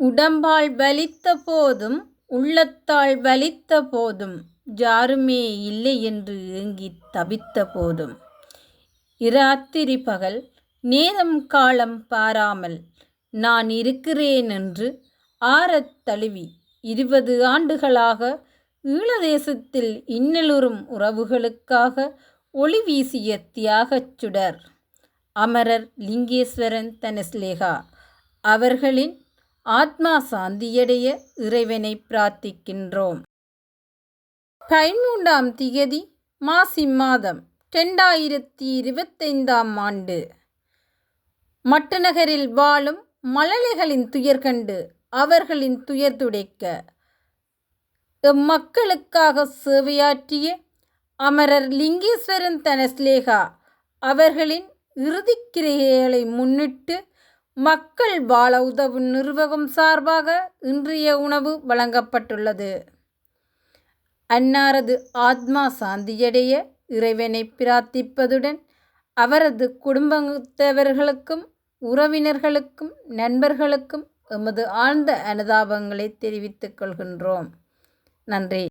உடம்பால் வலித்த போதும் உள்ளத்தால் வலித்த போதும் யாருமே இல்லை என்று ஏங்கித் தவித்த போதும். இராத்திரி பகல் நேரம் காலம் பாராமல் நான் இருக்கிறேன் என்று ஆறத் தழுவி இருபது ஆண்டுகளாக ஈழதேசத்தில் இன்னலுறும் உறவுகளுக்காக ஒளி வீசிய தியாகச் சுடர் அமரர் லிங்கேஸ்வரன் தனஸ்லேகா அவர்களின் ஆத்மா சாந்தியடைய இறைவனை பிரார்த்திக்கின்றோம். பதிமூன்றாம் திகதி மாசி மாதம் ரெண்டாயிரத்தி இருபத்தைந்தாம் ஆண்டு. மட்டுநகரில் வாழும் மழலைகளின் துயர் கண்டு அவர்களின் துயர் துடைக்க எம்மக்களுக்காக சேவையாற்றிய அமரர் லிங்கேஸ்வரன் தனஸ்லேகா அவர்களின் இறுதிக்கிரியைகளை முன்னிட்டு மக்கள் வாழ உதவும் நிர்வாகம் சார்பாக இன்றைய உணவு வழங்கப்பட்டுள்ளது. அன்னாரது ஆத்மா சாந்தியடைய இறைவனை பிரார்த்திப்பதுடன் அவரது குடும்பத்தவர்களுக்கும் உறவினர்களுக்கும் நண்பர்களுக்கும் எமது ஆழ்ந்த அனுதாபங்களை தெரிவித்துக் கொள்கின்றோம். நன்றி.